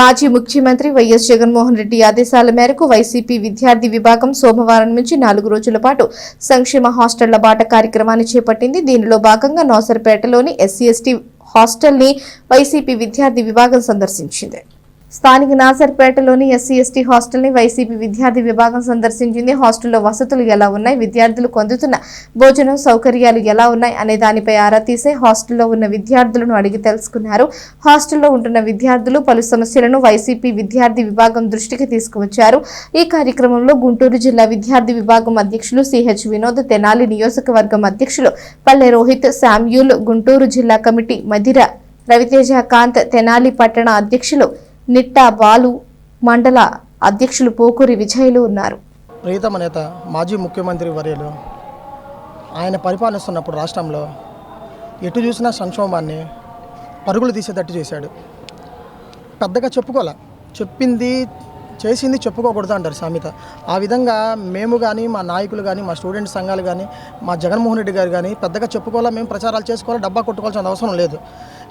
మాజీ ముఖ్యమంత్రి వైఎస్ జగన్మోహన్ రెడ్డి ఆదేశాల మేరకు వైసీపీ విద్యార్థి విభాగం సోమవారం నుంచి నాలుగు రోజుల పాటు సంక్షేమ హాస్టళ్ళ బాట కార్యక్రమాన్ని చేపట్టింది. దీనిలో భాగంగా నాసర్పేటలోని ఎస్సీ ఎస్టీ హాస్టల్ని వైసీపీ విద్యార్థి విభాగం సందర్శించింది. స్థానిక నాసర్పేటలోని ఎస్సీ ఎస్టీ హాస్టల్ని వైసీపీ విద్యార్థి విభాగం సందర్శించింది. హాస్టల్లో వసతులు ఎలా ఉన్నాయి? విద్యార్థులు పొందుతున్న భోజనం సౌకర్యాలు ఎలా ఉన్నాయి? అనే దానిపై ఆరా తీసే హాస్టల్లో ఉన్న విద్యార్థులను అడిగి తెలుసుకున్నారు. హాస్టల్లో ఉంటున్న విద్యార్థులు పలు సమస్యలను వైసీపీ విద్యార్థి విభాగం దృష్టికి తీసుకువచ్చారు. ఈ కార్యక్రమంలో గుంటూరు జిల్లా విద్యార్థి విభాగం అధ్యక్షులు సిహెచ్ వినోద్ తెనాలి నియోజకవర్గం అధ్యక్షులు పల్లె రోహిత్ శామ్యూల్ గుంటూరు జిల్లా కమిటీ మధిర రవితేజ కాంత్ తెనాలి పట్టణ అధ్యక్షులు నిట్టా బాలు మండల అధ్యక్షులు పోకూరి విజయులు ఉన్నారు. ప్రీతమ నేత మాజీ ముఖ్యమంత్రి వర్యులు ఆయన పరిపాలిస్తున్నప్పుడు రాష్ట్రంలో ఎటు చూసినా సంక్షోభాన్ని పరుగులు తీసేటట్టు చేశాడు. పెద్దగా చెప్పుకోలే చెప్పింది చేసింది చెప్పుకోకూడదు అంటారు సామెత. ఆ విధంగా మేము కానీ మా నాయకులు కానీ మా స్టూడెంట్ సంఘాలు కానీ మా జగన్మోహన్ రెడ్డి గారు కానీ పెద్దగా చెప్పుకోవాలా? మేము ప్రచారాలు చేసుకోవాలి? డబ్బా కొట్టుకోవాల్సిన అవసరం లేదు.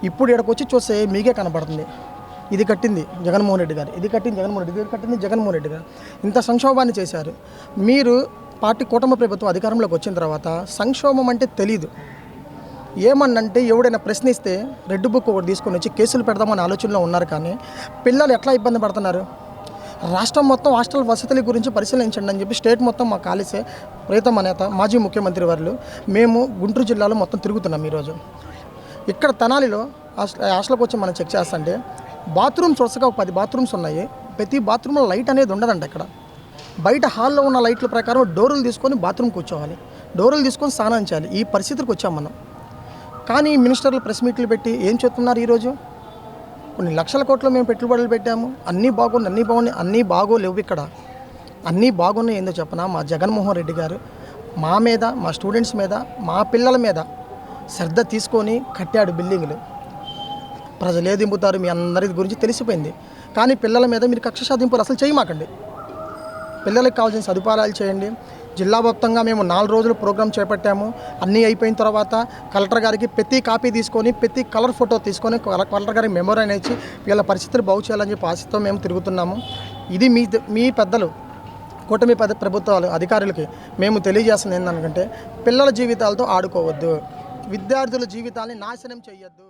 ఇప్పుడు ఇక్కడికి వచ్చి చూస్తే మీకే కనపడుతుంది. ఇది కట్టింది జగన్మోహన్ రెడ్డి గారు. ఇది కట్టింది జగన్మోహన్ రెడ్డి గారు. కట్టింది జగన్మోహన్ రెడ్డి గారు. ఇంత సంక్షోభాన్ని చేశారు. మీరు పార్టీ కూటమి ప్రభుత్వం అధికారంలోకి వచ్చిన తర్వాత సంక్షోభం అంటే తెలీదు. ఏమన్నంటే ఎవడైనా ప్రశ్నిస్తే రెడ్ బుక్ ఒకటి తీసుకొని వచ్చి కేసులు పెడదామని ఆలోచనలో ఉన్నారు కానీ పిల్లలు ఎట్లా ఇబ్బంది పడుతున్నారు? రాష్ట్రం మొత్తం హాస్టల్ వసతుల గురించి పరిశీలించండి అని చెప్పి స్టేట్ మొత్తం మా కాలిసే ప్రీతమ నేత మాజీ ముఖ్యమంత్రి వారు మేము గుంటూరు జిల్లాలో మొత్తం తిరుగుతున్నాం ఈరోజు. ఇక్కడ తెనాలిలో హాస్టల్ హాస్టల్కి వచ్చి మనం చెక్ చేస్తుంటే బాత్రూమ్స్ వరుసగా ఒక పది బాత్రూమ్స్ ఉన్నాయి. ప్రతి బాత్రూంలో లైట్ అనేది ఉండదండి అక్కడ బయట హాల్లో ఉన్న లైట్ల ప్రకారం డోర్లు తీసుకొని బాత్రూమ్ కూర్చోవాలి. డోర్లు తీసుకొని స్నానం చేయాలి. ఈ పరిస్థితికి వచ్చాం మనం. కానీ మినిస్టర్లు ప్రెస్ మీట్లు పెట్టి ఏం చెప్తున్నారు ఈరోజు? కొన్ని లక్షల కోట్లు మేము పెట్టుబడులు పెట్టాము. అన్నీ బాగున్నాయి అన్నీ బాగున్నాయి అన్నీ బాగోలేవు ఇక్కడ. అన్నీ బాగున్నాయి ఏందో చెప్పనా? మా జగన్మోహన్ రెడ్డి గారు మా మీద మా స్టూడెంట్స్ మీద మా పిల్లల మీద శ్రద్ధ తీసుకొని కట్టాడు బిల్డింగ్లు. ప్రజలు దింపుతారు మీ అందరి గురించి తెలిసిపోయింది. కానీ పిల్లల మీద మీరు కక్ష సాధింపులు అసలు చేయమాకండి. పిల్లలకు కావాల్సిన సదుపాయాలు చేయండి. జిల్లా వ్యాప్తంగా మేము నాలుగు రోజులు ప్రోగ్రామ్ చేపట్టాము. అన్నీ అయిపోయిన తర్వాత కలెక్టర్ గారికి ప్రతి కాపీ తీసుకొని ప్రతి కలర్ ఫోటో తీసుకొని కలెక్టర్ గారికి మెమోరీ అనేసి వీళ్ళ పరిస్థితులు బాగు చేయాలని చెప్పి ఆశతో మేము తిరుగుతున్నాము. ఇది మీ మీ పెద్దలు కూటమి పద ప్రభుత్వాలు అధికారులకి మేము తెలియజేస్తుంది ఏంటనుకుంటే పిల్లల జీవితాలతో ఆడుకోవద్దు. విద్యార్థుల జీవితాన్ని నాశనం చేయొద్దు